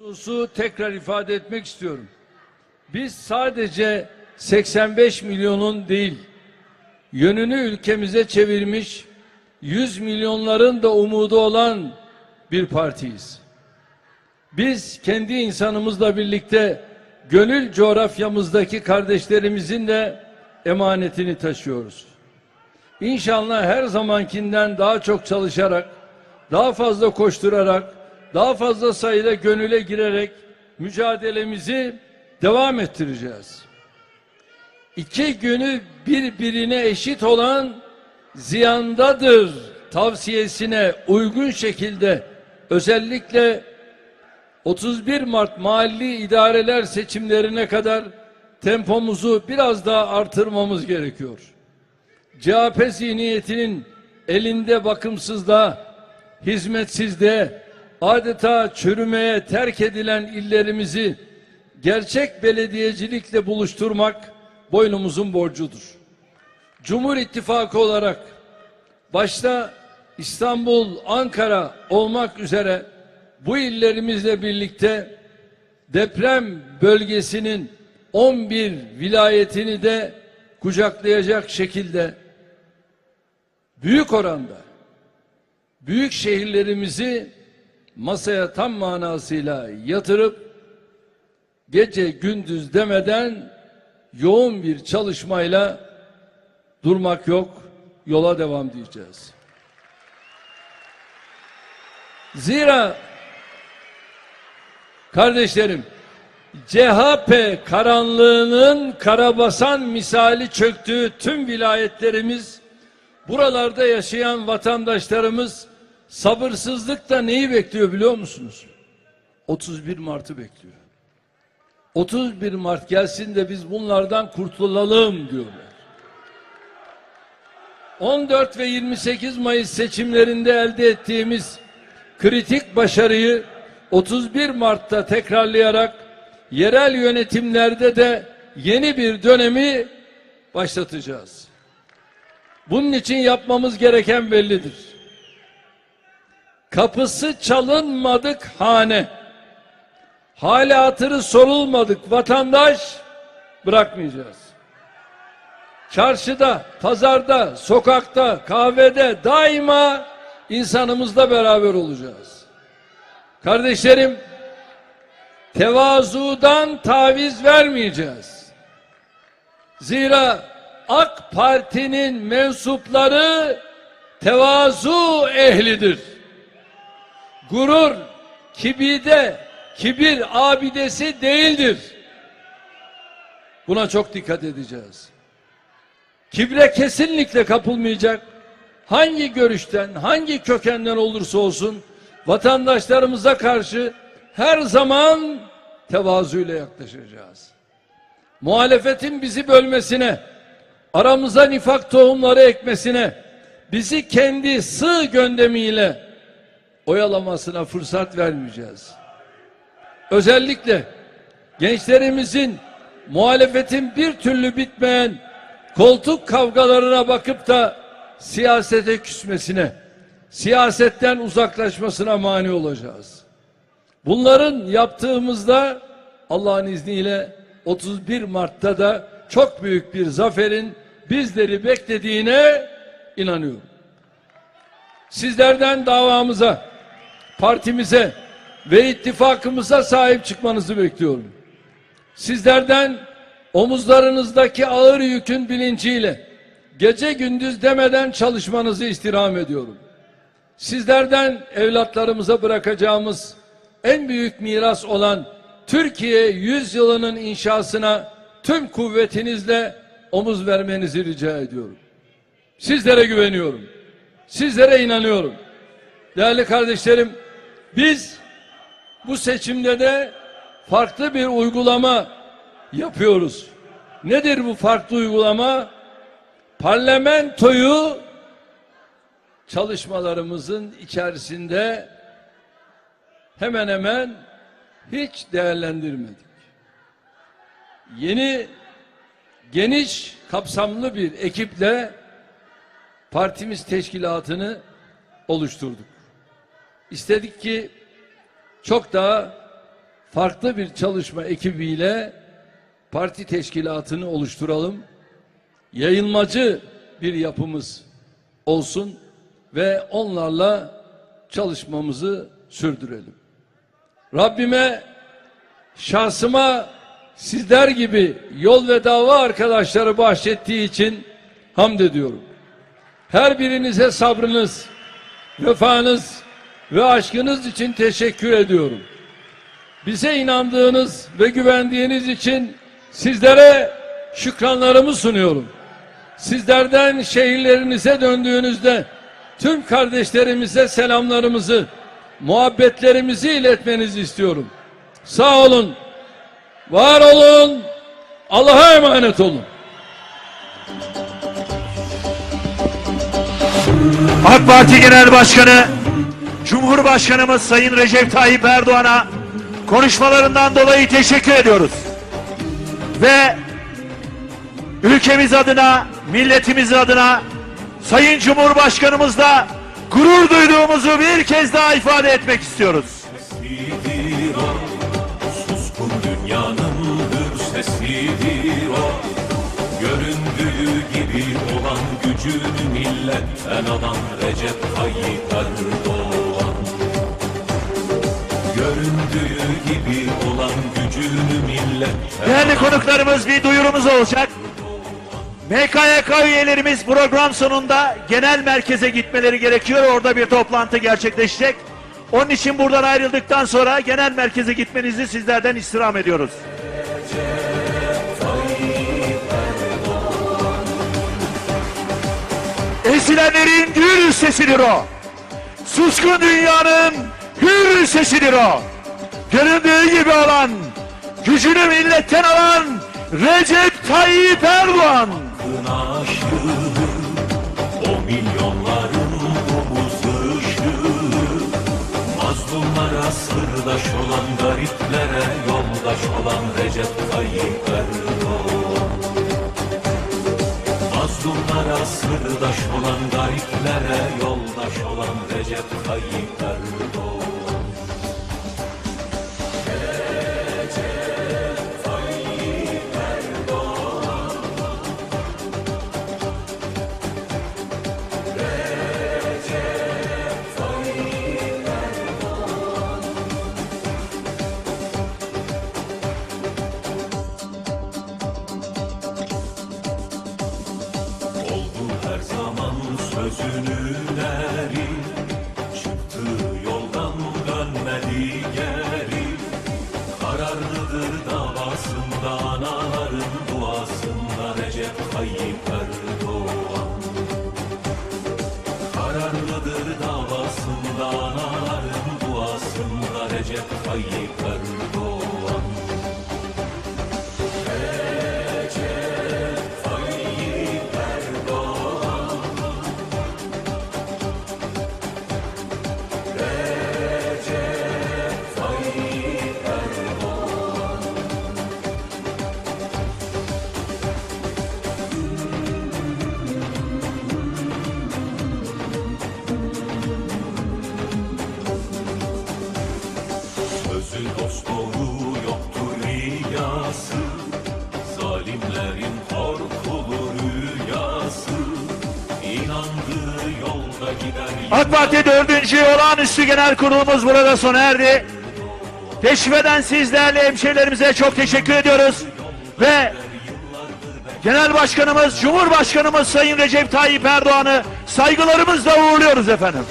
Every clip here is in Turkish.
hususu tekrar ifade etmek istiyorum. Biz sadece 85 milyonun değil, yönünü ülkemize çevirmiş 100 milyonların da umudu olan bir partiyiz. Biz kendi insanımızla birlikte gönül coğrafyamızdaki kardeşlerimizin de emanetini taşıyoruz. İnşallah her zamankinden daha çok çalışarak, daha fazla koşturarak, daha fazla sayıda gönüle girerek mücadelemizi devam ettireceğiz. İki günü birbirine eşit olan ziyandadır tavsiyesine uygun şekilde özellikle 31 Mart mahalli idareler seçimlerine kadar tempomuzu biraz daha artırmamız gerekiyor. CHP zihniyetinin elinde bakımsızlığa, hizmetsizliğe, adeta çürümeye terk edilen illerimizi gerçek belediyecilikle buluşturmak boynumuzun borcudur. Cumhur İttifakı olarak başta İstanbul, Ankara olmak üzere bu illerimizle birlikte deprem bölgesinin 11 vilayetini de kucaklayacak şekilde büyük oranda büyük şehirlerimizi masaya tam manasıyla yatırıp gece gündüz demeden yoğun bir çalışmayla durmak yok, yola devam diyeceğiz. Zira kardeşlerim CHP karanlığının karabasan misali çöktüğü tüm vilayetlerimiz buralarda yaşayan vatandaşlarımız sabırsızlıkla neyi bekliyor biliyor musunuz? 31 Mart'ı bekliyor. 31 Mart gelsin de biz bunlardan kurtulalım diyorlar. 14 ve 28 Mayıs seçimlerinde elde ettiğimiz kritik başarıyı 31 Mart'ta tekrarlayarak yerel yönetimlerde de yeni bir dönemi başlatacağız. Bunun için yapmamız gereken bellidir. Kapısı çalınmadık hane, hali hatırı sorulmadık vatandaş bırakmayacağız. Çarşıda, pazarda, sokakta, kahvede daima insanımızla beraber olacağız. Kardeşlerim, tevazudan taviz vermeyeceğiz. Zira AK Parti'nin mensupları tevazu ehlidir. Gurur, kibide, kibir abidesi değildir. Buna çok dikkat edeceğiz. Kibre kesinlikle kapılmayacak. Hangi görüşten, hangi kökenden olursa olsun vatandaşlarımıza karşı her zaman tevazuyla yaklaşacağız. Muhalefetin bizi bölmesine, aramıza nifak tohumları ekmesine, bizi kendi sığ göndemiyle oyalamasına fırsat vermeyeceğiz. Özellikle gençlerimizin muhalefetin bir türlü bitmeyen koltuk kavgalarına bakıp da siyasete küsmesine, siyasetten uzaklaşmasına mani olacağız. Bunların yaptığımızda Allah'ın izniyle 31 Mart'ta da çok büyük bir zaferin bizleri beklediğine inanıyorum. Sizlerden davamıza, partimize ve ittifakımıza sahip çıkmanızı bekliyorum. Sizlerden omuzlarınızdaki ağır yükün bilinciyle gece gündüz demeden çalışmanızı istirham ediyorum. Sizlerden evlatlarımıza bırakacağımız en büyük miras olan Türkiye yüzyılının inşasına tüm kuvvetinizle omuz vermenizi rica ediyorum. Sizlere güveniyorum. Sizlere inanıyorum. Değerli kardeşlerim, biz bu seçimde de farklı bir uygulama yapıyoruz. Nedir bu farklı uygulama? Parlamentoyu çalışmalarımızın içerisinde hemen hemen hiç değerlendirmedik. Yeni geniş kapsamlı bir ekiple partimiz teşkilatını oluşturduk. İstedik ki çok daha farklı bir çalışma ekibiyle parti teşkilatını oluşturalım. Yayılmacı bir yapımız olsun ve onlarla çalışmamızı sürdürelim. Rabbime şahsıma sizler gibi yol ve dava arkadaşları bahşettiği için hamd ediyorum. Her birinize sabrınız, vefanız ve aşkınız için teşekkür ediyorum. Bize inandığınız ve güvendiğiniz için sizlere şükranlarımı sunuyorum. Sizlerden şehirlerinize döndüğünüzde tüm kardeşlerimize selamlarımızı, muhabbetlerimizi iletmenizi istiyorum. Sağ olun, var olun, Allah'a emanet olun. AK Parti Genel Başkanı Cumhurbaşkanımız Sayın Recep Tayyip Erdoğan'a konuşmalarından dolayı teşekkür ediyoruz. Ve ülkemiz adına, milletimiz adına Sayın Cumhurbaşkanımızla gurur duyduğumuzu bir kez daha ifade etmek istiyoruz. sesidir o Suskun dünyanın sesidir o Göründüğü gibi olan gücünü milletten alan Recep Tayyip Erdoğan Göründüğü gibi olan gücünü milletten Değerli konuklarımız bir duyurumuz olacak. MKYK üyelerimiz program sonunda genel merkeze gitmeleri gerekiyor. Orada bir toplantı gerçekleşecek. Onun için buradan ayrıldıktan sonra genel merkeze gitmenizi sizlerden istirham ediyoruz. Ezilenlerin gür sesidir o. Suskun dünyanın hür sesidir o. Göründüğü gibi olan, gücünü milletten alan Recep Tayyip Erdoğan. aşığı O milyonların omuz ışığı Mazlumlara sırdaş olan gariplere yoldaş olan Recep Tayyip Erdoğan Mazlumlara sırdaş olan gariplere yoldaş olan Recep Tayyip Erdoğan Recep Sözü dost doğru yoktur riyası Zalimlerin korkulu rüyası İnandığı yolda gider AK Parti 4. olağanüstü genel kurulumuz burada sona erdi. Teşrif eden siz değerli hemşehrilerimize çok teşekkür ediyoruz. Ve Genel Başkanımız, Cumhurbaşkanımız Sayın Recep Tayyip Erdoğan'ı saygılarımızla uğurluyoruz efendim.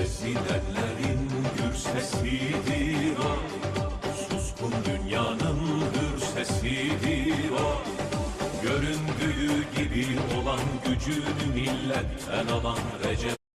Ezidenlerin gür sesidir o. gücünü milletten alan Recep